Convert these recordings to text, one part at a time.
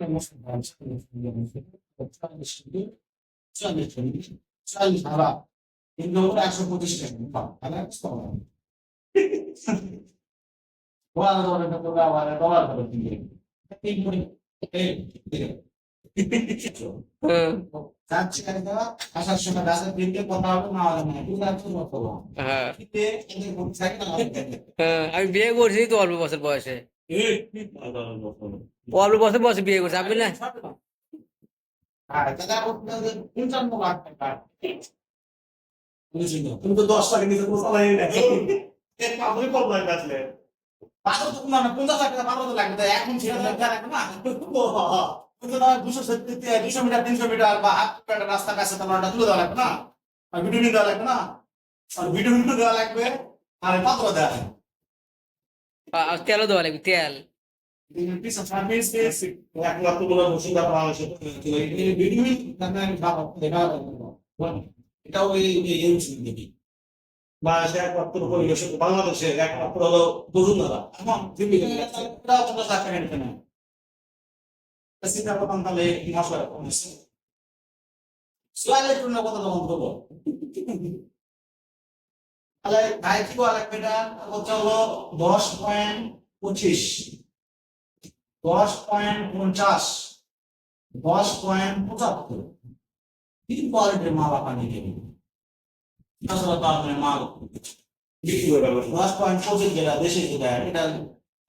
Dollar তিন একটা আসার সময় তিনটে কথা হবে না আমি বিয়ে করছি তো অল্প বছর বয়সে। অল্প বছর বয়সে বিয়ে করছি আপনি না দশ মিটার, তিনশো মিটার বা হাফ কিলোমিটার রাস্তা কাছে তোমার তুলে দেওয়া লাগবে না? আর ভিটামিন দেওয়া লাগবে না? আর ভিটামিন দেওয়া লাগবে, আর পাত্র দেওয়া লাগবে। তেলও দেওয়া লাগবে, তেল। এটাও এই। বাংলাদেশে একমাত্র পরিবেশ বাংলাদেশে একমাত্র হলো বসুন্ধরা এখন ভিটামিন তাহলে ভাই, কি বলা এটা? হচ্ছে হলো দশ পয়েন্ট পঁচিশ। দশ পয়েন্ট পঞ্চাশ। দশ পয়েন্ট পঁচাত্তর। তিন কোয়ালিটির মাল আপনি দেবেন তাছাড়া মাল দশ পয়েন্ট পঁচিশ দেশে যেটা, এটা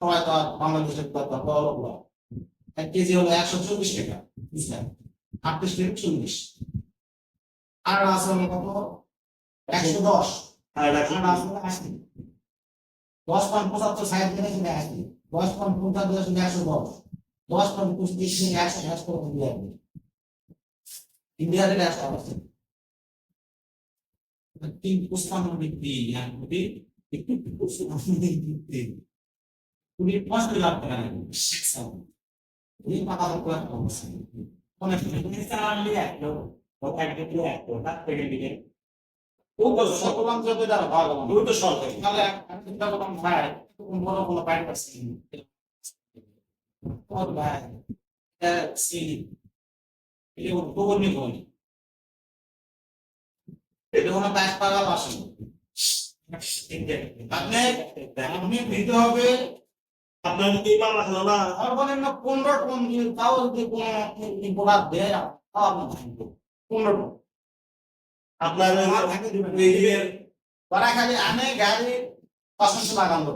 সবাই তো বাংলাদেশের। এক কেজি হলো একশো চল্লিশ টাকা, বুঝলেন? আটত্রিশ থেকে চল্লিশ। আর আছে কত? একশো দশ। আর এখন আছে হলো আশি দশ পয়েন্ট পঁচাত্তর সাইড থেকে সেটা আশি দশ পয়েন্ট পঞ্চান্ন সেটা একশো দশ। দশ পয়েন্ট পঁচিশ থেকে একশো একশো করে দিয়ে আসবে ইন্ডিয়ার এটা একশো আছে তিন পুষ্পান্ন আপনি আপনি দিতে হবে। আপনার এই মামলা খেলো না পনেরো টন তাও যদি কোনো দেয়? পনেরো টন। আপনার আমার তারা খালি আনে গাড়ি পাশাপাশি লাগানো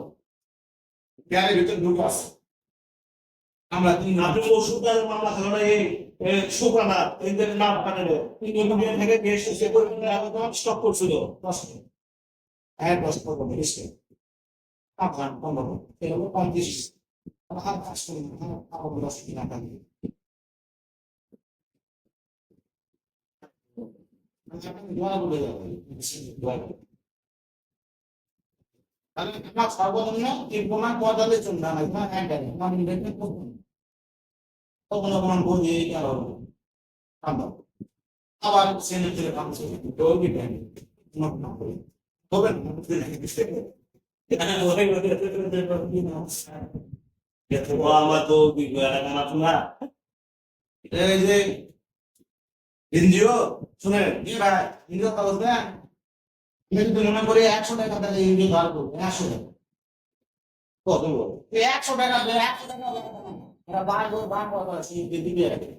গাড়ির ভিতরে ঢুকে আছে। আমরা তিন আপনি ওষুধের মামলা খেলো এই শুকানা এই যে নাম কানে ইন্ডিয়া থেকে সে স্টক করছিল। মিনিট। এক পনেরো বিশ মিনিট। আপনার পনেরো এগুলো পঁয়ত্রিশ আরও দশ টাকা দিয়ে দোয়া বলে যাবে দোয়া বলে তাহলে আমার সর্বনিম্ন তিন প্রমাণ পদালে চলবে না তোমার এক গাড়ি তোমার ইনভেস্টমেন্ট করবে তখন প্রমাণ করবে আবার সেনের থেকে কাম করবে তো দিবেন আমার তো এই যে এনজিও, শুনে এনজিও কাগজ দেন যদি মনে করি একশো টাকা তাহলে এনজিও ধার করব, একশো টাকা। কত একশো টাকা দেয় একশো টাকা। এরা বার করে বার করে দিয়ে দিবে কি।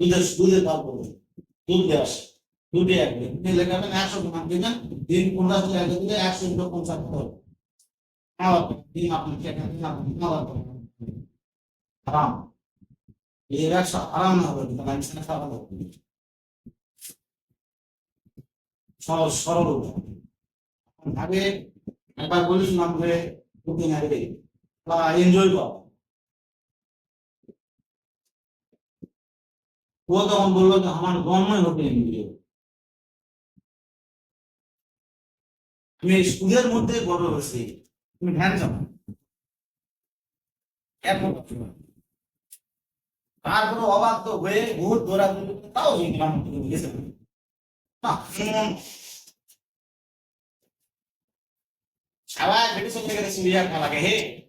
দুধের দুধের ধার করবে দুধ আসে দুধে একদিন দিলে কেমন একশো টাকা দিবেন দিন পনেরো টাকা দিলে একশো ইন্টু পঞ্চাশ হবে। আবার দিন আপনি আরাম। কিন্তু খাওয়া হবে। সহজ সরল। ভাবে, একবার বলেছিলাম যে দুদিন আগে বা এনজয় কর। ও তখন বলল যে, আমার জন্মই হতে এনজয় আমি সুদের মধ্যে বড় হয়েছি। তুমি ধ্যান যাব তারপরে অবাধ্য হয়ে দৌড়াদৌড়ি করে তাও ইংলাম आवाज भेटू शकते का सिंधिया मला हे